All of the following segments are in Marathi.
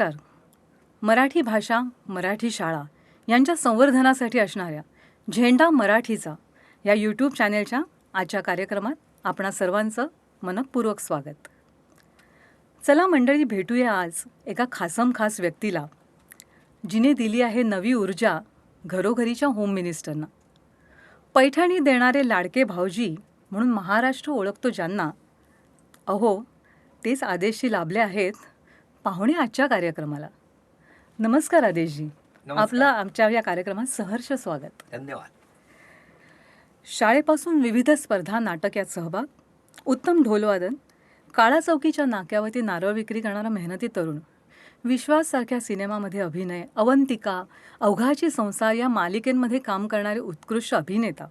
नमस्कार. मराठी भाषा मराठी शाळा यांच्या संवर्धनासाठी असणाऱ्या झेंडा मराठीचा या यूट्यूब चॅनेलच्या आजच्या कार्यक्रमात आपणा सर्वांचं मनपूर्वक स्वागत. चला मंडळी भेटूया आज एका खासम खास व्यक्तीला जिने दिली आहे नवी ऊर्जा घरोघरीच्या होम मिनिस्टरना पैठणी देणारे लाडके भाऊजी म्हणून महाराष्ट्र ओळखतो ज्यांना अहो तेच आदेशशी लाभले आहेत पाहुणे आजच्या कार्यक्रमाला. नमस्कार आदेशजी. आपलं आमच्या या कार्यक्रमात सहर्ष स्वागत. धन्यवाद. शाळेपासून विविध स्पर्धा नाटक यात सहभाग उत्तम ढोलवादन काळा चौकीच्या नाक्यावरती नारळ विक्री करणारा मेहनती तरुण विश्वाससारख्या सिनेमामध्ये अभिनय अवंतिका अवघाची संसार या मालिकेंमध्ये काम करणारे उत्कृष्ट अभिनेता.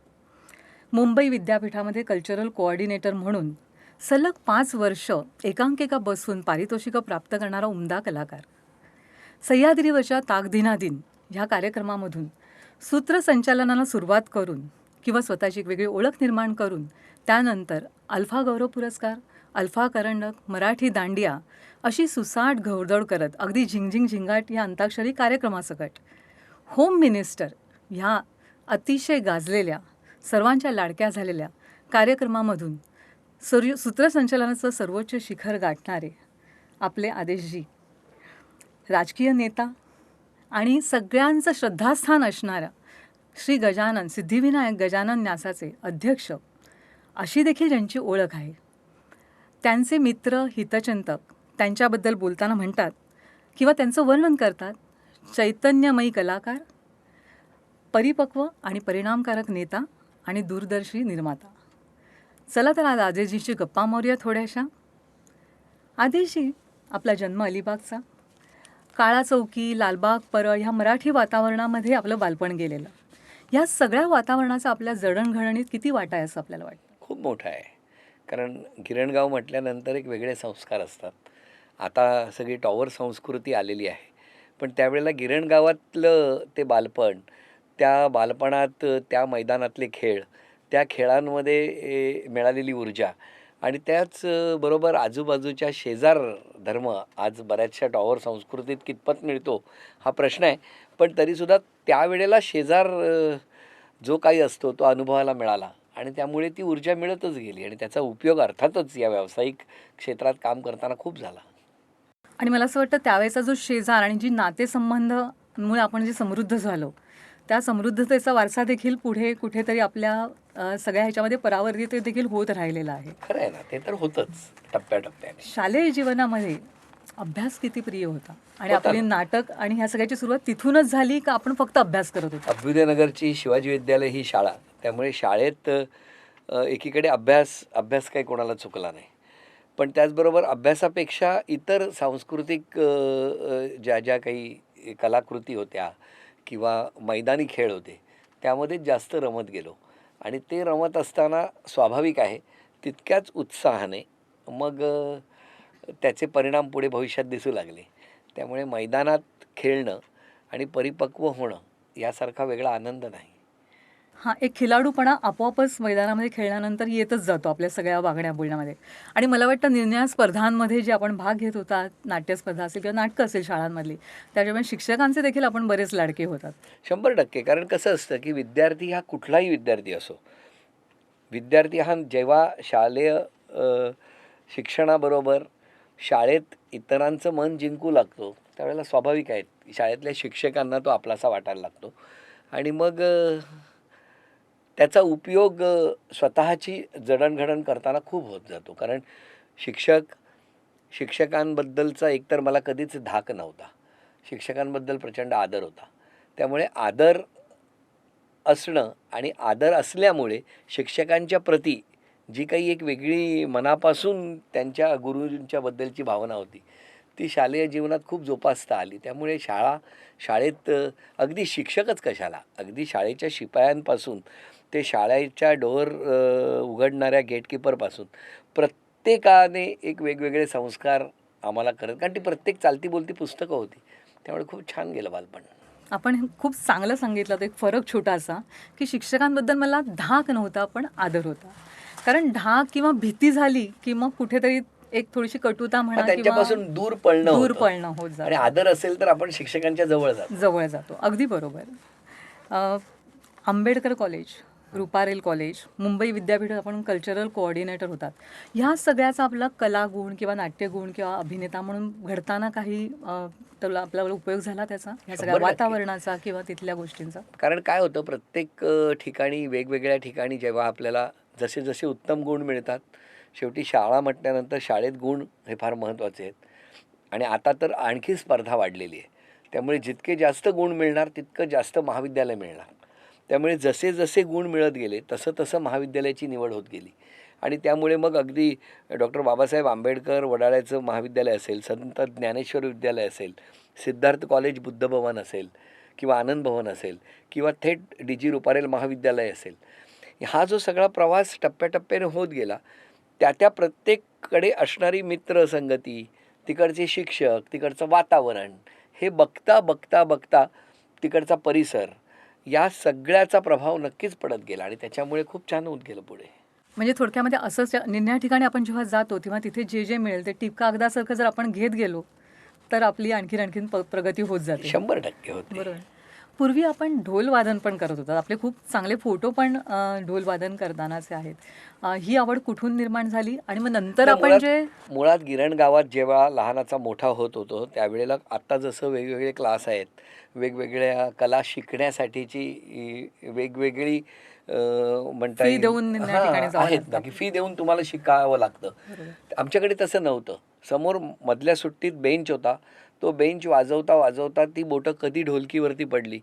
मुंबई विद्यापीठामध्ये कल्चरल कोऑर्डिनेटर म्हणून सलग पाच वर्ष एकांकिका बसून पारितोषिकं प्राप्त करणारा उमदा कलाकार. सह्याद्रीवरच्या ताकदिनादिन ह्या कार्यक्रमामधून सूत्रसंचालनाला सुरुवात करून किंवा स्वतःची एक वेगळी ओळख निर्माण करून त्यानंतर अल्फा गौरव पुरस्कार अल्फा करंडक मराठी दांडिया अशी सुसाट घोडदौड करत अगदी झिंगझिंग झिंगाट या अंताक्षरी कार्यक्रमासकट होम मिनिस्टर ह्या अतिशय गाजलेल्या सर्वांच्या लाडक्या झालेल्या कार्यक्रमामधून सूर्य सूत्रसंचालनाचं सर्वोच्च शिखर गाठणारे आपले आदेशजी राजकीय नेता आणि सगळ्यांचं श्रद्धास्थान असणारा श्री गजानन सिद्धिविनायक गजानन न्यासाचे अध्यक्ष अशी देखील ज्यांची ओळख आहे. त्यांचे मित्र हितचिंतक त्यांच्याबद्दल बोलताना म्हणतात किंवा त्यांचं वर्णन करतात चैतन्यमयी कलाकार परिपक्व आणि परिणामकारक नेता आणि दूरदर्शी निर्माता. चला तर आज आदेशजीची गप्पा मारूया थोड्याशा. आदेशजी आपला जन्म अलिबागचा. काळा चौकी लालबाग परळ ह्या मराठी वातावरणामध्ये आपलं बालपण गेलेलं. ह्या सगळ्या वातावरणाचा आपल्या जडणघडणीत किती वाटा आहे असं आपल्याला वाटतं? खूप मोठा आहे. कारण गिरणगाव म्हटल्यानंतर एक वेगळे संस्कार असतात. आता सगळी टॉवर संस्कृती आलेली आहे. पण त्यावेळेला गिरणगावातलं ते बालपण त्या बालपणात त्या मैदानातले खेळ त्या खेळांमध्ये मिळालेली ऊर्जा. आणि त्याच बरोबर आजूबाजूच्या शेजार धर्म आज बऱ्याचशा टॉवर संस्कृतीत कितपत मिळतो हा प्रश्न आहे. पण तरीसुद्धा त्यावेळेला शेजार जो काही असतो तो अनुभवाला मिळाला. आणि त्यामुळे ती ऊर्जा मिळतच गेली आणि त्याचा उपयोग अर्थातच या व्यावसायिक क्षेत्रात काम करताना खूप झाला. आणि मला असं वाटतं त्यावेळेचा जो शेजार आणि जी नातेसंबंधमुळे आपण जे समृद्ध झालो त्या समृद्धतेचा वारसा देखील पुढे कुठेतरी आपल्या सगळ्या ह्याच्यामध्ये परावर्तित देखील होत राहिलेला आहे. खरं आहे ना ते तर होतंच टप्प्याटप्प्याने. शालेय जीवनामध्ये अभ्यास किती प्रिय होता? आणि आपली. नाटक आणि ह्या सगळ्याची सुरुवात तिथूनच झाली का आपण फक्त अभ्यास करत होतो? अभ्युदयनगरची शिवाजी विद्यालय ही शाळा. त्यामुळे शाळेत एकीकडे अभ्यास अभ्यास काही कोणाला चुकला नाही. पण त्याचबरोबर अभ्यासापेक्षा इतर सांस्कृतिक ज्या ज्या काही कलाकृती होत्या किंवा मैदानी खेळ होते त्यामध्ये जास्त रमत गेलो. आणि ते रमत असताना स्वाभाविक आहे. तितक्याच उत्साहाने मग त्याचे परिणाम पुढे भविष्यात दिसू लागले. त्यामुळे मैदानात खेळणं आणि परिपक्व होणं यासारखा वेगळा आनंद नाही. हा एक खिलाडूपणा आपोआपच मैदानामध्ये खेळल्यानंतर येतच जातो आपल्या सगळ्या वागण्या बोलण्यामध्ये. आणि मला वाटतं निर्णया स्पर्धांमध्ये जे आपण भाग घेत होता नाट्यस्पर्धा असेल किंवा नाटकं असेल शाळांमधली त्याच्यामुळे शिक्षकांचे देखील आपण बरेच लाडके होतात. शंभर टक्के. कारण कसं असतं की विद्यार्थी हा कुठलाही विद्यार्थी असो विद्यार्थी हा जेव्हा शालेय शिक्षणाबरोबर शाळेत इतरांचं मन जिंकू लागतो त्यावेळेला स्वाभाविक आहे शाळेतल्या शिक्षकांना तो आपलासा वाटायला लागतो. आणि मग त्याचा उपयोग स्वतःची जडणघडण करताना खूप होत जातो. कारण शिक्षक शिक्षकांबद्दलचा एकतर मला कधीच धाक नव्हता. शिक्षकांबद्दल प्रचंड आदर होता. त्यामुळे आदर असणं आणि आदर असल्यामुळे शिक्षकांच्या प्रती जी काही एक वेगळी मनापासून त्यांच्या गुरुजींच्याबद्दलची भावना होती ती शालेय जीवनात खूप जोपासता आली. त्यामुळे शाळा शाळेत अगदी शिक्षकच कशाला? अगदी शाळेच्या शिपायांपासून ते शाळेच्या डोअर उघडणाऱ्या गेटकीपरपासून प्रत्येकाने एक वेगवेगळे संस्कार आम्हाला करत कारण ती प्रत्येक चालती बोलती पुस्तकं होती. त्यामुळे खूप छान गेलं बालपण. आपण खूप चांगलं सांगितलं होतं एक फरक छोटासा की शिक्षकांबद्दल मला धाक नव्हता पण आदर होता. कारण धाक किंवा भीती झाली की मग कुठेतरी एक थोडीशी कटुता म्हणा त्यांच्यापासून दूर पळणं दूर. पळणं होत जातं. आणि आदर असेल तर आपण शिक्षकांच्या जवळ जातो. जवळ जातो. अगदी बरोबर. आंबेडकर कॉलेज. रुपारेल कॉलेज मुंबई विद्यापीठात आपण कल्चरल कोऑर्डिनेटर होतात. ह्या सगळ्याचा आपला कलागुण किंवा नाट्यगुण किंवा अभिनेता म्हणून घडताना काही तुला आपल्याला उपयोग झाला त्याचा? ह्या सगळ्या. वातावरणाचा किंवा तिथल्या गोष्टींचा? कारण काय होतं प्रत्येक ठिकाणी वेगवेगळ्या ठिकाणी जेव्हा आपल्याला जसे जसे उत्तम गुण मिळतात शेवटी शाळा म्हटल्यानंतर शाळेत गुण हे फार महत्त्वाचे आहेत. आणि आता तर आणखी स्पर्धा वाढलेली आहे. त्यामुळे जितके जास्त गुण मिळणार तितकं जास्त महाविद्यालय मिळणार. त्यामुळे जसे जसे गुण मिळत गेले तसं तसं महाविद्यालयाची निवड होत गेली. आणि त्यामुळे मग अगदी डॉक्टर बाबासाहेब आंबेडकर वडाळ्याचं महाविद्यालय असेल संत ज्ञानेश्वर विद्यालय असेल सिद्धार्थ कॉलेज बुद्ध भवन असेल किंवा आनंद भवन असेल किंवा थेट डी जी रुपारेल महाविद्यालय असेल. हा जो सगळा प्रवास टप्प्याटप्प्याने होत गेला त्या त्या प्रत्येककडे असणारी मित्रसंगती तिकडचे शिक्षक तिकडचं वातावरण हे बघता बघता बघता तिकडचा परिसर या सगळ्याचा प्रभाव नक्कीच पडत गेला आणि त्याच्यामुळे खूप छान होत गेलं पुढे. म्हणजे थोडक्यामध्ये असंच निन्या ठिकाणी आपण जेव्हा जातो तेव्हा तिथे जे जे मिळेल ते टिपका कागदासारखं जर आपण घेत गेलो तर आपली आणखीन आणखीन प्रगती होत जाते. शंभर टक्के होते. बरोबर. पूर्वी आपण ढोल वादन पण करत होतो. आपले खूप चांगले फोटो पण अ, ढोल वादन करतानाचे आहेत. ही आवड कुठून निर्माण झाली? आणि मग नंतर तर आपण जे मुळात गिरण गावात जेव्हा लहानाचा मोठा होत होतो त्यावेळेला आत्ता जसं वेगवेगळे क्लास आहेत वेगवेगळ्या कला शिकण्यासाठीची वेगवेगळी म्हणता देऊन आहेत लागतं. ना की फी देऊन तुम्हाला शिकावं लागतं. आमच्याकडे तसं नव्हतं. समोर मधल्या सुट्टीत बेंच होता. तो बेंच वाजवता वाजवता ती बोटं कधी ढोलकीवरती पडली.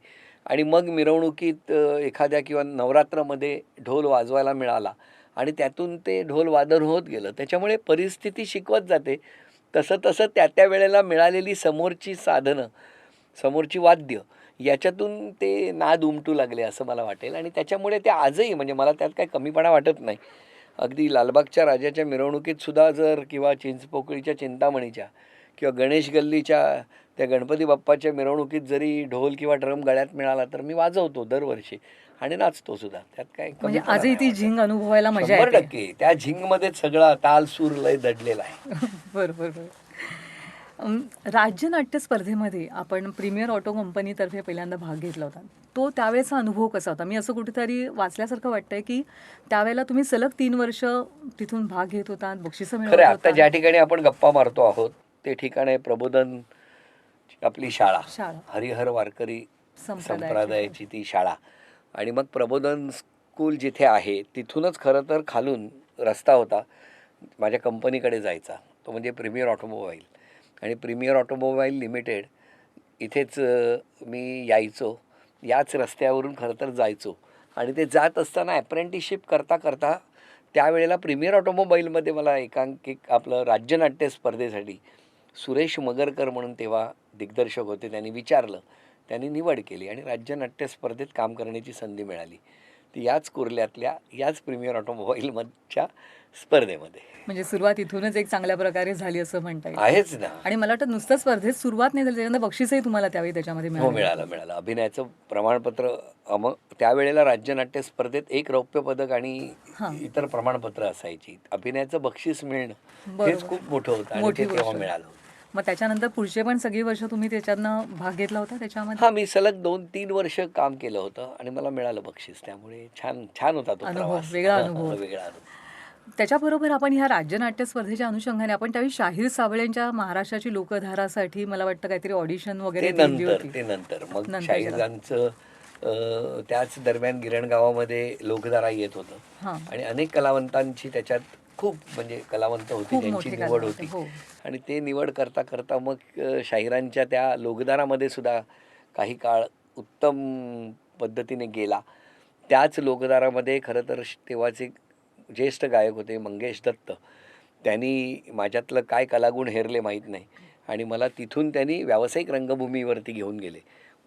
आणि मग मिरवणुकीत एखाद्या किंवा नवरात्रामध्ये ढोल वाजवायला मिळाला. आणि त्यातून ते ढोल वादन होत गेलं. त्याच्यामुळे परिस्थिती शिकवत जाते. तसं तसं त्या त्या वेळेला मिळालेली समोरची साधनं समोरची वाद्य याच्यातून ते नाद उमटू लागले असं मला वाटेल. आणि त्याच्यामुळे ते आजही म्हणजे मला त्यात काही कमीपणा वाटत नाही. अगदी लालबागच्या राजाच्या मिरवणुकीत सुद्धा जर किंवा चिंचपोकळीच्या चिंतामणीच्या किंवा गणेश गल्लीच्या त्या गणपती बाप्पाच्या मिरवणुकीत जरी ढोल किंवा ड्रम गळ्यात मिळाला तर मी वाजवतो दरवर्षी आणि नाचतो सुद्धा. त्यात काय म्हणजे आजही ती झिंग अनुभवायला. मजा शंभर येते. टक्के. त्या झिंगमध्येच सगळा ताल सूर लय दडलेला आहे. बरोबर राज्य नाट्य स्पर्धेमध्ये आपण प्रीमियर ऑटो कंपनीतर्फे पहिल्यांदा भाग घेतला होता. तो त्यावेळेचा अनुभव कसा होता? मी असं कुठेतरी वाचल्यासारखं वाटतंय की त्यावेळेला तुम्ही सलग तीन वर्ष तिथून भाग घेत होता बक्षिसं मिळवत आता ज्या ठिकाणी आपण गप्पा मारतो आहोत ते ठिकाण आहे प्रबोधन आपली शाळा. हरिहर वारकरी संप्रदायाची. ती शाळा. आणि मग प्रबोधन स्कूल जिथे आहे तिथूनच खरं तर खालून रस्ता होता. माझ्या कंपनीकडे जायचा. तो म्हणजे प्रीमियर ऑटोमोबाईल. आणि प्रीमियर ऑटोमोबाईल लिमिटेड इथेच मी यायचो. याच रस्त्यावरून खरं तर जायचो. आणि ते जात असताना अप्रेंटिसशिप करता करता त्यावेळेला प्रीमियर ऑटोमोबाईलमध्ये मला एकांकिक आपलं राज्यनाट्य स्पर्धेसाठी सुरेश मगरकर म्हणून तेव्हा दिग्दर्शक होते. त्यांनी विचारलं. त्यांनी निवड केली आणि राज्यनाट्य स्पर्धेत काम करण्याची संधी मिळाली. ती याच कुर्ल्यातल्या याच प्रीमियर ऑटोमोबाईलमधच्या स्पर्धेमध्ये. म्हणजे सुरुवात इथूनच एक चांगल्या प्रकारे झाली असं म्हणता येईल. आहेच ना. आणि मला वाटतं नुसतं स्पर्धेत सुरुवात नाही झाली त्याच्यानंतर बक्षीसही तुम्हाला त्यावेळी त्याच्यामध्ये हो मिळालं मिळालं. अभिनयाचं प्रमाणपत्र अम त्यावेळेला राज्यनाट्य स्पर्धेत एक रौप्य पदक आणि. इतर प्रमाणपत्र असायची. अभिनयाचं बक्षीस मिळणं. हेच खूप मोठं होतं आणि ते तेव्हा. मिळालं मग त्याच्यानंतर पुढचे पण सगळी वर्ष तुम्ही त्याच्यातनं भाग घेतला होता? त्याच्यामध्ये? हा मी सलग दोन तीन वर्ष काम केलं होतं आणि मला मिळालं बक्षीस. त्यामुळे छान छान होता तो अनुभव, प्रवास. वेगळा अनुभव. वेगळा अनुभव. त्याच्याबरोबर आपण ह्या राज्यनाट्य स्पर्धेच्या अनुषंगाने आपण त्यावेळी शाहीर साबळेंच्या महाराष्ट्राची लोकधारासाठी मला वाटतं काहीतरी ऑडिशन ते वगैरे दिली नंतर होती ते नंतर. मग नंतर शाहिरांचं अं, त्याच दरम्यान गिरण गावामध्ये लोकधारा येत होतं. हां. आणि अनेक कलावंतांची त्याच्यात खूप म्हणजे कलावंत होती त्यांची निवड होती. हो. आणि ते निवड करता करता मग शाहिरांच्या त्या लोकदारामध्ये सुद्धा काही काळ उत्तम पद्धतीने गेला. त्याच लोकदारामध्ये खरं तर तेव्हाचे ज्येष्ठ गायक होते मंगेश दत्त. त्यांनी माझ्यातलं काय कलागुण हेरले माहीत नाही. आणि मला तिथून त्यांनी व्यावसायिक रंगभूमीवरती घेऊन गेले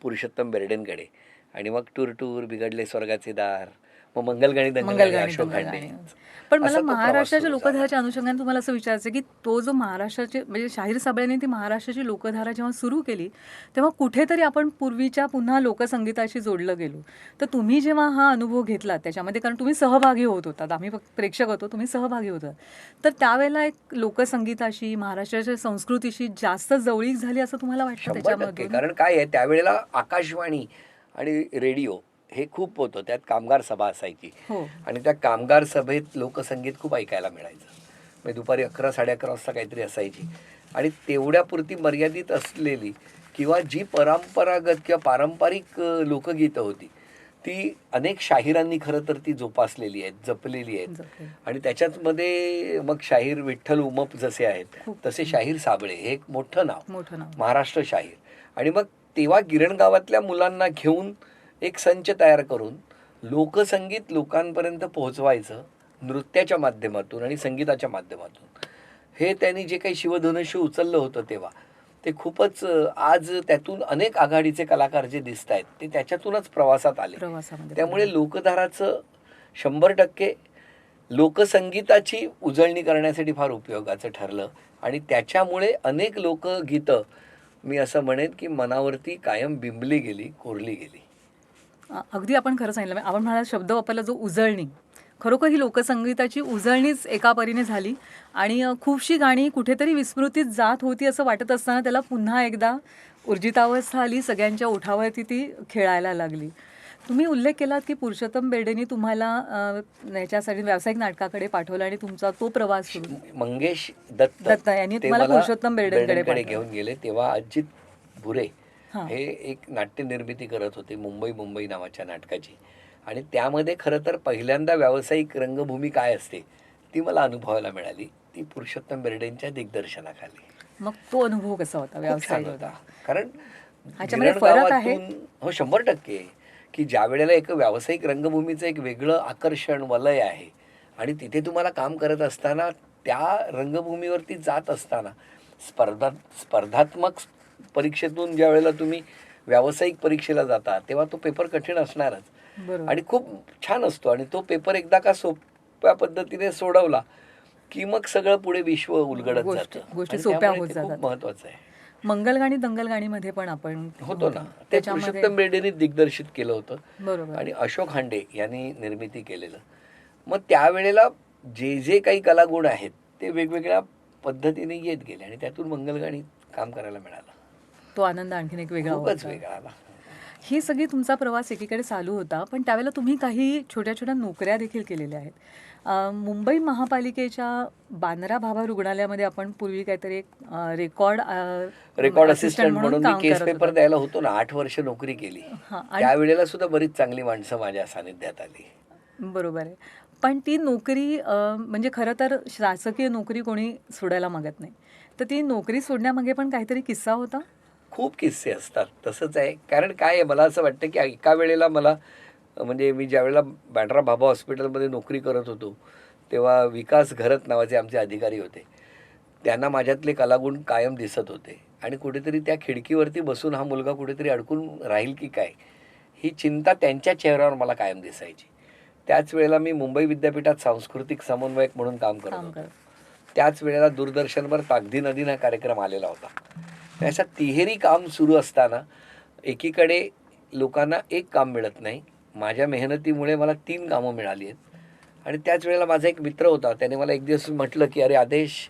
पुरुषोत्तम बेर्डेंकडे. आणि मग टूर टूर बिघडले स्वर्गाचे दार मग मंगलगाणी दंगलगाणी मंगलगाणी अशोक हांडे दंगलगाणी. पण मला महाराष्ट्राच्या. लोकधाराच्या अनुषंगाने तुम्हाला असं विचारायचं आहे की तो जो महाराष्ट्राचे म्हणजे शाहीर साबळेने ती महाराष्ट्राची लोकधारा जेव्हा सुरू केली तेव्हा कुठेतरी आपण पूर्वीच्या पुन्हा लोकसंगीताशी जोडलं गेलो. तर तुम्ही जेव्हा हा अनुभव घेतला त्याच्यामध्ये कारण तुम्ही सहभागी होत होतात आम्ही फक्त प्रेक्षक होतो तुम्ही सहभागी होतात तर त्यावेळेला एक लोकसंगीताशी महाराष्ट्राच्या संस्कृतीशी जास्त जवळीक झाली असं तुम्हाला वाटतं शंभर टक्के. त्याच्यामधून कारण काय आहे त्यावेळेला आकाशवाणी आणि रेडिओ हे खूप होतं. त्यात कामगार सभा असायची. हो. आणि त्या कामगार सभेत लोकसंगीत खूप ऐकायला मिळायचं. म्हणजे दुपारी अकरा साडे अकरा वाजता काहीतरी असायची. आणि तेवढ्यापुरती मर्यादित असलेली किंवा जी परंपरागत किंवा पारंपरिक लोकगीतं होती ती अनेक शाहिरांनी खरं तर ती जोपासलेली आहेत जपलेली आहेत. आणि त्याच्यातमध्ये मग शाहीर विठ्ठल उमप जसे आहेत. तसे शाहीर साबळे हे एक मोठं नाव. मोठं नाव. महाराष्ट्र शाहीर. आणि मग तेव्हा गिरण गावातल्या मुलांना घेऊन एक संच तयार करून लोकसंगीत लोकांपर्यंत पोहोचवायचं नृत्याच्या माध्यमातून आणि संगीताच्या माध्यमातून. हे त्यांनी जे काही शिवधनुष्य उचललं होतं तेव्हा ते खूपच आज त्यातून अनेक आघाडीचे कलाकार जे दिसत आहेत ते त्याच्यातूनच प्रवासात आले. त्यामुळे लोकधाराचं शंभर टक्के लोकसंगीताची उजळणी करण्यासाठी फार उपयोगाचं ठरलं आणि त्याच्यामुळे अनेक लोकगीतं मी असं म्हणेन की मनावरती कायम बिंबली गेली कोरली गेली. अगदी आपण खरं सांगितलं. म्हणजे आपण म्हणाला शब्द वापरला जो उजळणी. खरोखर ही लोकसंगीताची उजळणीच एका परीने झाली. आणि खूपशी गाणी कुठेतरी विस्मृतीत जात होती असं वाटत असताना त्याला पुन्हा एकदा ऊर्जितावस्था आली सगळ्यांच्या ओठावरती ती खेळायला लागली. तुम्ही उल्लेख केलात की पुरुषोत्तम बेर्डेनी तुम्हाला याच्यासाठी व्यावसायिक नाटकाकडे पाठवलं आणि तुमचा तो प्रवास सुरू मंगेश दत्त दत्त यांनी तुम्हाला पुरुषोत्तम बेर्डेंकडे. घेऊन गेले तेव्हा अजित भुरे हां. एक नाट्य निर्मिती करत होते मुंबई मुंबई नावाच्या नाटकाची. आणि त्यामध्ये खरं तर पहिल्यांदा व्यावसायिक रंगभूमी काय असते ती मला अनुभवायला मिळाली. ती पुरुषोत्तम बेर्डेंच्या दिग्दर्शनाखाली. मग तो अनुभव कसा होता? व्यावसायिक होता. कारण हो शंभर टक्के. की ज्या वेळेला एक व्यावसायिक रंगभूमीचं एक वेगळं आकर्षण वलय आहे आणि तिथे तुम्हाला काम करत असताना त्या रंगभूमीवरती जात असताना स्पर्धा स्पर्धात्मक परीक्षेतून ज्या वेळेला तुम्ही व्यावसायिक परीक्षेला जाता तेव्हा तो पेपर कठीण असणारच. आणि खूप छान असतो. आणि तो पेपर एकदा का सोप्या पद्धतीने सोडवला की मग सगळं पुढे विश्व उलगडत गोष्टी- जातं. गोष्टी आणि सोप्या होत. खूप महत्वाचं आहे. मंगलगाणी दंगलगाणीमध्ये पण आपण होतो ना. ते पुरुषोत्तम बेर्डेने दिग्दर्शित केलं होतं. आणि अशोक हांडे यांनी निर्मिती केलेलं. मग त्यावेळेला जे जे काही कलागुण आहेत ते वेगवेगळ्या पद्धतीने येत गेले आणि त्यातून मंगलगाणी काम करायला मिळालं. तो आनंद आणखीन एक वेगळा खूपच होता. वेगळा आला. ही सगळी तुमचा प्रवास एकीकडे चालू होता पण त्यावेळेला तुम्ही काही छोट्या छोट्या नोकऱ्या देखील केलेल्या आहेत. अं, मुंबई महापालिकेच्या बांद्रा भाभा रुग्णालयामध्ये आपण पूर्वी काहीतरी एक अं, रेकॉर्ड अं, रेकॉर्ड असिस्टंट म्हणून मी काम केस करत पेपर होता. द्यायला होतो ना आठ वर्ष नोकरी केली. हां, आणि त्यावेळेला सुद्धा बरीच चांगली माणसं माझ्या सानिध्यात आली. बरोबर आहे. पण ती नोकरी अं, म्हणजे खरं तर शासकीय नोकरी कोणी सोडायला मागत नाही. तर ती नोकरी सोडण्यामागे पण काहीतरी किस्सा होता? खूप किस्से असतात. तसंच आहे. कारण काय आहे मला असं वाटतं की एका वेळेला मला म्हणजे मी ज्या वेळेला बँड्रा भाभा हॉस्पिटलमध्ये नोकरी करत होतो तेव्हा विकास घरत नावाचे आमचे अधिकारी होते. त्यांना माझ्यातले कलागुण कायम दिसत होते. आणि कुठेतरी त्या खिडकीवरती बसून हा मुलगा कुठेतरी अडकून राहील की काय ही चिंता त्यांच्या चेहऱ्यावर मला कायम दिसायची. त्याच वेळेला मी मुंबई विद्यापीठात सांस्कृतिक समन्वयक म्हणून काम करत होतो. त्याच वेळेला दूरदर्शनवर ताकदी नदीन हा कार्यक्रम आलेला होता. अशा तिहेरी काम सुरू असताना एकीकडे लोकांना एक काम मिळत नाही. माझ्या मेहनतीमुळे मला तीन कामं मिळाली आहेत. आणि त्याच वेळेला माझा एक मित्र होता. त्याने मला एक दिवस म्हटलं की अरे आदेश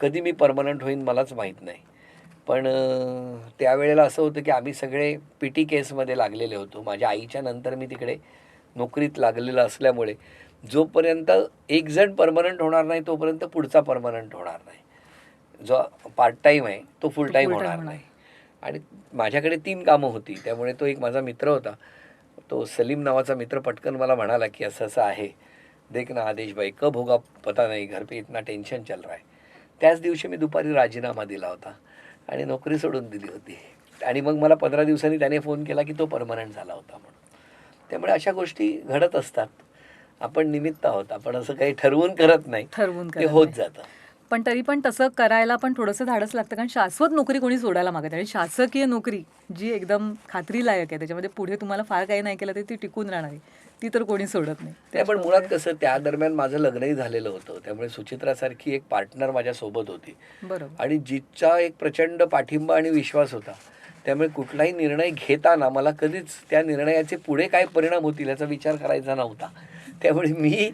कधी मी परमनंट होईन मलाच माहीत नाही. पण त्यावेळेला असं होतं की आम्ही सगळे पी टी केसमध्ये लागलेले होतो. माझ्या आईच्या नंतर मी तिकडे नोकरीत लागलेलं असल्यामुळे जोपर्यंत एक जण परमनंट होणार नाही तोपर्यंत पुढचा परमनंट होणार नाही. जो पार्ट टाईम आहे तो फुल टाईम होणार. नाही. आणि माझ्याकडे तीन कामं होती त्यामुळे तो एक माझा मित्र होता. तो सलीम नावाचा मित्र पटकन मला म्हणाला की असं असं आहे. देख ना आदेश भाई कब होगा पता नाही घर पे इतना टेन्शन चल रहा है. त्याच दिवशी मी दुपारी राजीनामा दिला होता आणि नोकरी सोडून दिली होती. आणि मग मला पंधरा दिवसांनी त्याने फोन केला की तो परमनंट झाला होता म्हणून. त्यामुळे अशा गोष्टी घडत असतात. आपण निमित्त आहोत आपण असं काही ठरवून करत नाही. ठरवून ते होत. जातं. पण तरी पण तसं करायला पण थोडंसं धाडस लागतं कारण शाश्वत नोकरी कोणी सोडायला मागत. आणि शासकीय नोकरी जी एकदम खात्रीलायक आहे त्याच्यामध्ये पुढे तुम्हाला फार काही नाही केलं तरी ती टिकून राहणार. आहे ती तर कोणी सोडत नाही. नाही पण मुळात कसं त्या दरम्यान माझं लग्नही झालेलं होतं. त्यामुळे सुचित्रासारखी एक पार्टनर माझ्या सोबत होती. बरोबर. आणि जिचा एक प्रचंड पाठिंबा आणि विश्वास होता त्यामुळे कुठलाही निर्णय घेताना मला कधीच त्या निर्णयाचे पुढे काय परिणाम होतील याचा विचार करायचा नव्हता. त्यामुळे मी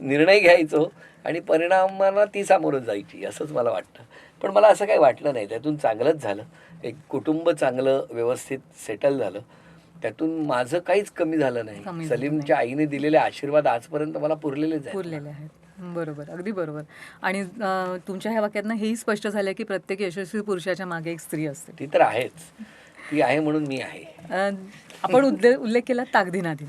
निर्णय घ्यायचो. आणि परिणामांना ती सामोरं जायची असंच मला वाटतं. पण मला असं काही वाटलं नाही. त्यातून चांगलंच झालं. एक कुटुंब चांगलं व्यवस्थित सेटल झालं. त्यातून माझं काहीच कमी झालं नाही. सलीमच्या आईने दिलेले आशीर्वाद आजपर्यंत मला पुरलेलेच पुरलेले आहेत. बरोबर. अगदी बरोबर. आणि तुमच्या ह्या वाक्यातनं हेही स्पष्ट झालं की प्रत्येक यशस्वी पुरुषाच्या मागे एक स्त्री असते. ती तर आहेच. ती आहे म्हणून मी आहे. आपण उल्ले उल्लेख केला ताकदिनाधीन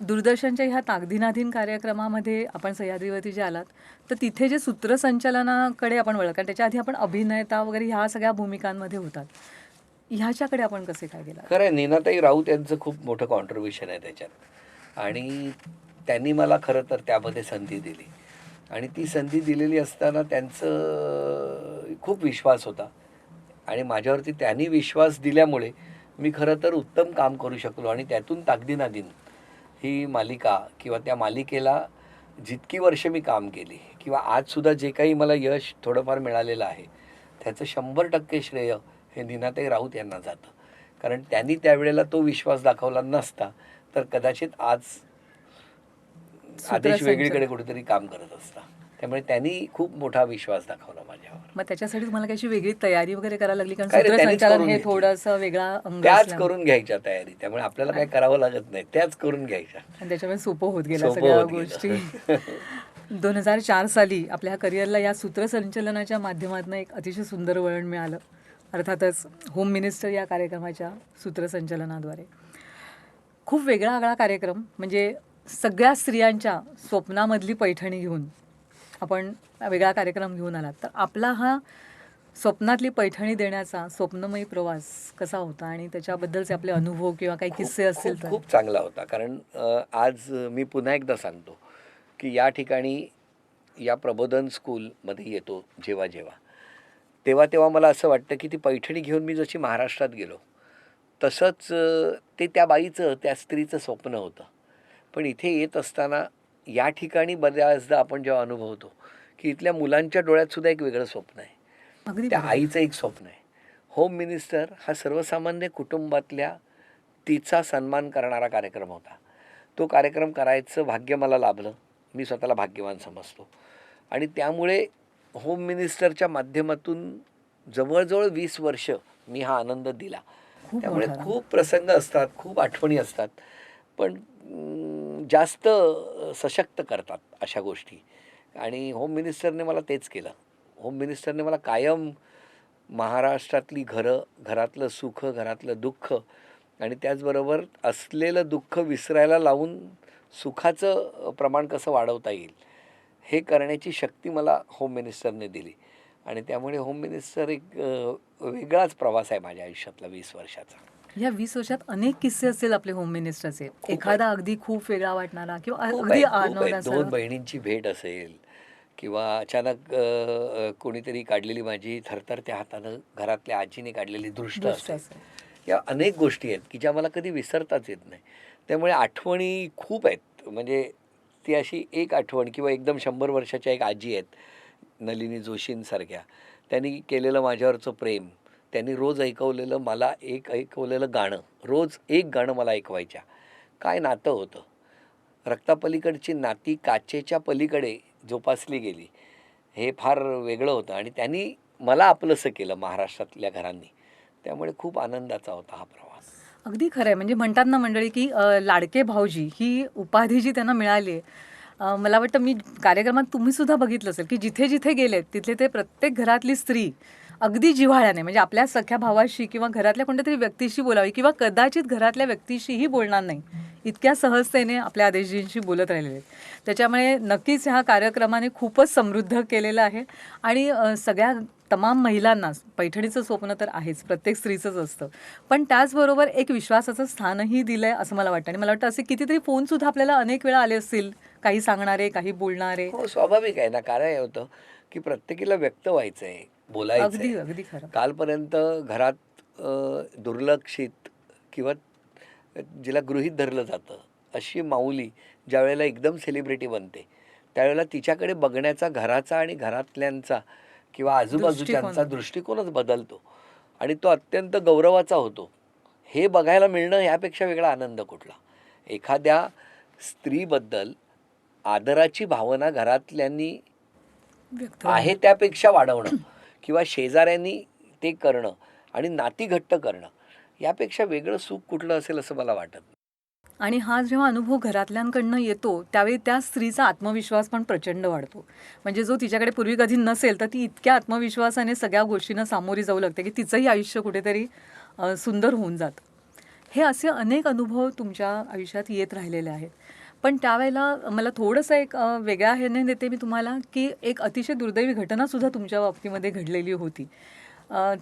दूरदर्शनच्या ह्या ताकदिनाधीन कार्यक्रमामध्ये आपण सह्याद्रीवरती जे आलात तर तिथे जे सूत्रसंचालनाकडे आपण वळत कारण त्याच्या आधी आपण अभिनेता वगैरे ह्या सगळ्या भूमिकांमध्ये होतात. ह्याच्याकडे आपण कसे काय गेला खरं आहे नीनाताई राऊत यांचं खूप मोठं कॉन्ट्रीब्युशन आहे त्याच्यात. आणि त्यांनी मला खरं तर त्यामध्ये संधी दिली. आणि ती संधी दिलेली असताना त्यांचं खूप विश्वास होता. आणि माझ्यावरती त्यांनी विश्वास दिल्यामुळे मी खरं तर उत्तम काम करू शकलो आणि त्यातून ताकदीनादीन ही मालिका किंवा त्या मालिकेला जितकी वर्ष मी काम केली किंवा आजसुद्धा जे काही मला यश थोडंफार मिळालेलं आहे त्याचं शंभर टक्के श्रेय हे नीनाताई राऊत यांना जातं कारण त्यांनी त्यावेळेला तो विश्वास दाखवला नसता तर कदाचित आज आदेश. वेगळीकडे कुठेतरी काम करत असता त्यामुळे त्यांनी खूप मोठा विश्वास दाखवला माझ्यावर. मग त्याच्यासाठी तुम्हाला काही वेगळी तयारी वगैरे करायला लागली? कारण हे. थोडंसं वेगळा त्याच. करून घ्यायच्या तयारी. त्यामुळे आपल्याला काय करावं लागत नाही. त्याच करून घ्यायच्या. आणि त्याच्यामुळे सोपं होत गेलं सगळ्या. गोष्टी. दोन हजार चार साली आपल्या करिअरला या सूत्रसंचलनाच्या माध्यमातून एक अतिशय सुंदर वळण मिळालं. अर्थातच होम मिनिस्टर या कार्यक्रमाच्या सूत्रसंचलनाद्वारे. खूप वेगळा आगळा कार्यक्रम म्हणजे सगळ्या स्त्रियांच्या स्वप्नामधली पैठणी घेऊन आपण वेगळा कार्यक्रम घेऊन आलात. तर आपला हा स्वप्नातली पैठणी देण्याचा स्वप्नमयी प्रवास कसा होता आणि त्याच्याबद्दलचे आपले अनुभव किंवा काही किस्से असतील तर? खूप चांगला होता. कारण आज मी पुन्हा एकदा सांगतो की या ठिकाणी या प्रबोधन स्कूलमध्ये येतो जेव्हा जेव्हा. तेव्हा तेव्हा मला असं वाटतं की ती पैठणी घेऊन मी जशी महाराष्ट्रात गेलो तसंच ते त्या बाईचं त्या स्त्रीचं स्वप्न होतं. पण इथे येत असताना या ठिकाणी बऱ्याचदा आपण जेव्हा अनुभवतो की इथल्या मुलांच्या डोळ्यात सुद्धा एक वेगळं स्वप्न आहे. त्या. आईचं एक स्वप्न आहे. होम मिनिस्टर हा सर्वसामान्य कुटुंबातल्या तिचा सन्मान करणारा कार्यक्रम होता. तो कार्यक्रम करायचं भाग्य मला लाभलं. मी स्वतःला भाग्यवान समजतो. आणि त्यामुळे होम मिनिस्टरच्या माध्यमातून जवळजवळ वीस वर्ष मी हा आनंद दिला. त्यामुळे. खूप प्रसंग असतात खूप आठवणी असतात. पण जास्त सशक्त करतात अशा गोष्टी. आणि होम मिनिस्टरने मला तेच केलं. होम मिनिस्टरने मला कायम महाराष्ट्रातली घरं घरातलं सुख घरातलं दुःख आणि त्याचबरोबर असलेलं दुःख विसरायला लावून सुखाचं प्रमाण कसं वाढवता येईल हे करण्याची शक्ती मला होम मिनिस्टरने दिली. आणि त्यामुळे होम मिनिस्टर एक वेगळाच प्रवास आहे माझ्या आयुष्यातला वीस वर्षाचा. या वीस वर्षात अनेक किस्से असतील आपले होम मिनिस्टरचे एखादा अगदी खूप वेगळा वाटणारा किंवा अगदी दोन बहिणींची भेट असेल किंवा अचानक कोणीतरी काढलेली माझी थरथरत्या हातानं घरातल्या आजीने काढलेली दृष्ट असेल. या अनेक गोष्टी आहेत की ज्या मला कधी विसरताच येत नाही. त्यामुळे आठवणी खूप आहेत. म्हणजे ती अशी एक आठवण किंवा एकदम शंभर वर्षाच्या एक आजी आहेत नलिनी जोशींसारख्या. त्यांनी केलेलं माझ्यावरचं प्रेम. त्यांनी रोज ऐकवलेलं मला एक ऐकवलेलं गाणं. रोज एक गाणं मला ऐकवायच्या. काय नातं होतं? रक्तापलीकडची नाती काचेच्या पलीकडे जोपासली गेली. हे फार वेगळं होतं आणि त्यांनी मला आपलंसं केलं महाराष्ट्रातल्या घरांनी. त्यामुळे खूप आनंदाचा होता हा प्रवास. अगदी खरं आहे. म्हणजे म्हणतात ना मंडळी की लाडके भाऊजी ही उपाधी जी त्यांना मिळाली आहे मला वाटतं मी कार्यक्रमात तुम्ही सुद्धा बघितलं असेल की जिथे जिथे गेलेत तिथले ते प्रत्येक घरातली स्त्री अगदी जिव्हाळ्याने म्हणजे आपल्या सख्या भावाशी किंवा घरातल्या कोणत्या तरी व्यक्तीशी बोलावी किंवा कदाचित घरातल्या व्यक्तीशीही बोलणार नाही इतक्या सहजतेने आपल्या आदेशजींशी बोलत राहिलेले आहेत. त्याच्यामुळे नक्कीच ह्या कार्यक्रमाने खूपच समृद्ध केलेलं आहे आणि सगळ्या तमाम महिलांना पैठणीचं स्वप्न तर आहेच प्रत्येक स्त्रीचंच असतं. पण त्याचबरोबर एक विश्वासाचं स्थानही दिलं आहे असं मला वाटतं. आणि मला वाटतं असे कितीतरी फोनसुद्धा आपल्याला अनेक वेळा आले असतील काही सांगणारे काही बोलणारे. हो स्वाभाविक आहे ना. कारण हे होतं की प्रत्येकीला व्यक्त व्हायचं आहे बोलायचं अगदी खरं. कालपर्यंत घरात दुर्लक्षित किंवा जिला गृहीत धरलं जातं अशी माऊली ज्यावेळेला एकदम सेलिब्रिटी बनते त्यावेळेला तिच्याकडे बघण्याचा घराचा आणि घरातल्यांचा किंवा आजूबाजूच्यांचा दृष्टिकोन. दृष्टिकोनच बदलतो. आणि तो अत्यंत गौरवाचा होतो. हे बघायला मिळणं यापेक्षा वेगळा आनंद कुठला? एखाद्या स्त्रीबद्दल आदराची भावना घरातल्यांनी आहे त्यापेक्षा वाढवणं. किंवा शेजाऱ्यांनी ते करणं आणि नाती घट्ट करणं यापेक्षा वेगळं सुख कुठलं असेल असं मला वाटत आणि हा जेव्हा अनुभव घरातल्यांकडनं येतो त्यावेळी त्या स्त्रीचा आत्मविश्वास पण प्रचंड वाढतो. म्हणजे जो तिच्याकडे पूर्वी कधी नसेल तर ती इतक्या आत्मविश्वासाने सगळ्या गोष्टींना सामोरी जाऊ लागते की तिचंही आयुष्य कुठेतरी सुंदर होऊन जातं. हे असे अनेक अनुभव तुमच्या आयुष्यात येत राहिलेले आहेत. पण त्यावेळेला मला थोडंसं एक वेगळ्या ह्याने देते मी तुम्हाला की एक अतिशय दुर्दैवी घटनासुद्धा तुमच्या बाबतीमध्ये घडलेली होती.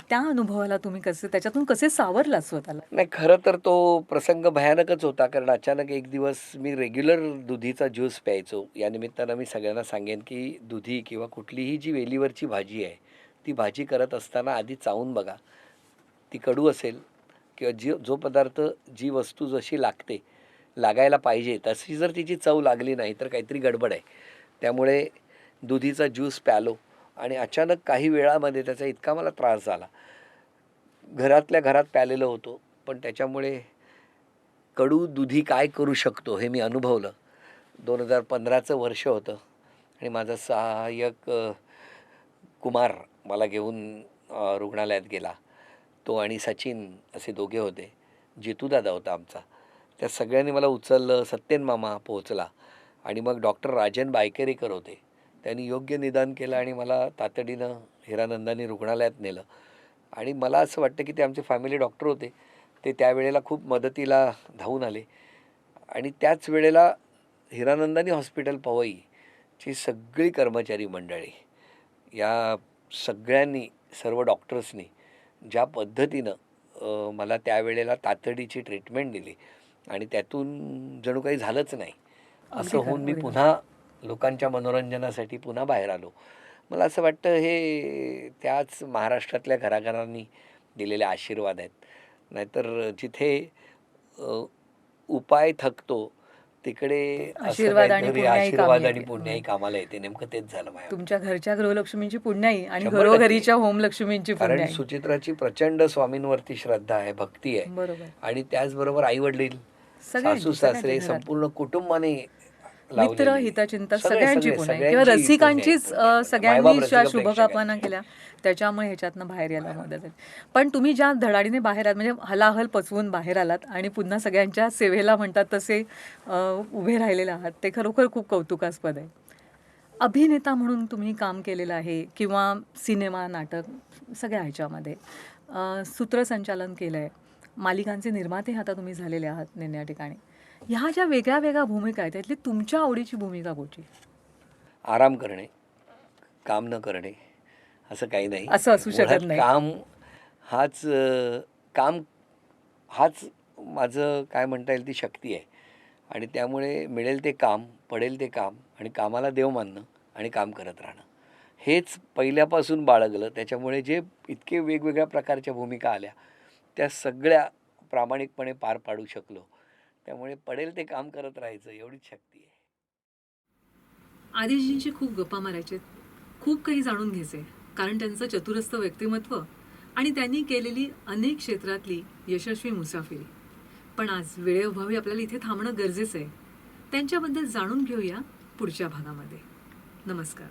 त्या अनुभवाला तुम्ही कसे त्याच्यातून कसे सावरला स्वतःला? नाही खरं तर तो प्रसंग भयानकच होता कारण अचानक एक दिवस मी रेग्युलर दुधीचा ज्यूस प्यायचो. या निमित्तानं मी सगळ्यांना सांगेन की दुधी किंवा कुठलीही जी वेलीवरची भाजी आहे ती भाजी करत असताना आधी चावून बघा. ती कडू असेल किंवा जी जो पदार्थ जी वस्तू जशी लागते लागायला पाहिजे. तशी जर तिची चव लागली नाही तर काहीतरी गडबड आहे. त्यामुळे दुधीचा ज्यूस प्यालो. आणि अचानक काही वेळामध्ये त्याचा इतका मला त्रास झाला. घरातल्या घरात प्यालेलो होतो. पण त्याच्यामुळे कडू दुधी काय करू शकतो हे मी अनुभवलं. दोन हजार पंधराचं वर्ष होतं. आणि माझा सहाय्यक कुमार मला घेऊन रुग्णालयात गेला. तो आणि सचिन असे दोघे होते. जितूदादा होता आमचा. त्या सगळ्यांनी मला उचललं सत्यन मामा पोहोचला. आणि मग डॉक्टर राजन बायकेरीकर होते. त्यांनी योग्य निदान केलं आणि मला तातडीनं हिरानंदानी रुग्णालयात नेलं. आणि मला असं वाटतं की ते आमचे फॅमिली डॉक्टर होते. ते त्यावेळेला खूप मदतीला धावून आले. आणि त्याच वेळेला हिरानंदानी हॉस्पिटल पवईची सगळी कर्मचारी मंडळी या सगळ्यांनी सर्व डॉक्टर्सनी ज्या पद्धतीनं मला त्यावेळेला तातडीची ट्रीटमेंट दिली. आणि त्यातून जणू काही झालंच नाही. असं होऊन मी पुन्हा लोकांच्या मनोरंजनासाठी पुन्हा बाहेर आलो. मला असं वाटतं हे त्याच महाराष्ट्रातल्या घराघरांनी दिलेले आशीर्वाद आहेत. नाहीतर जिथे उपाय थकतो तिकडे आशीर्वाद आणि आशीर्वाद आणि. पुण्याही कामाला येते. नेमकं तेच झालं तुमच्या घरच्या गृहलक्ष्मींची पुण्याई आणि. घरोघरीच्या होमलक्ष्मींची कारण सुचित्राची प्रचंड स्वामींवरती श्रद्धा आहे भक्ती आहे. आणि त्याचबरोबर आई वडील सासू सासरे. संपूर्ण कुटुंबाने मित्र. हितचिंतक सगळे- सगळ्यांची सगळ्यांची किंवा रसिकांचीच सगळ्यांनी शुभकामना केल्या. त्याच्यामुळे ह्याच्यातनं बाहेर यायला मदत झाली. पण तुम्ही ज्या धडाडीने बाहेर आलात म्हणजे हलाहल पचवून बाहेर आलात आणि पुन्हा सगळ्यांच्या सेवेला म्हणतात तसे उभे राहिलेले आहात ते खरोखर खूप कौतुकास्पद आहे. अभिनेता म्हणून तुम्ही काम केलेलं आहे किंवा सिनेमा नाटक सगळ्या ह्याच्यामध्ये सूत्रसंचालन केलं आहे मालिकांचे निर्माते आता तुम्ही झालेले आहात नेन या ठिकाणी. ह्या ज्या वेगळ्या वेगळ्या भूमिका आहेत त्यातली तुमच्या आवडीची भूमिका कुठची आराम करणे काम न करणे असं काही नाही. असं असू शकत नाही. काम हाच काम हाच माझं काय म्हणता येईल ती शक्ती आहे. आणि त्यामुळे मिळेल ते काम पडेल ते काम आणि कामाला देव मानणं आणि काम करत राहणं. हेच पहिल्यापासून बाळगलं त्याच्यामुळे जे इतके वेगवेगळ्या प्रकारच्या भूमिका आल्या त्या सगळ्या प्रामाणिकपणे पार पाडू शकलो. त्यामुळे पडेल ते काम करत राहायचं एवढीच शक्ती आहे. आदिजींशी खूप गप्पा मारायचे. खूप काही जाणून घ्यायचे. कारण त्यांचं चतुरस्थ व्यक्तिमत्व आणि त्यांनी केलेली अनेक क्षेत्रातली यशस्वी मुसाफिरी. पण आज वेळेअभावी आपल्याला इथे थांबणं गरजेचं आहे. त्यांच्याबद्दल जाणून घेऊया पुढच्या भागामध्ये. नमस्कार.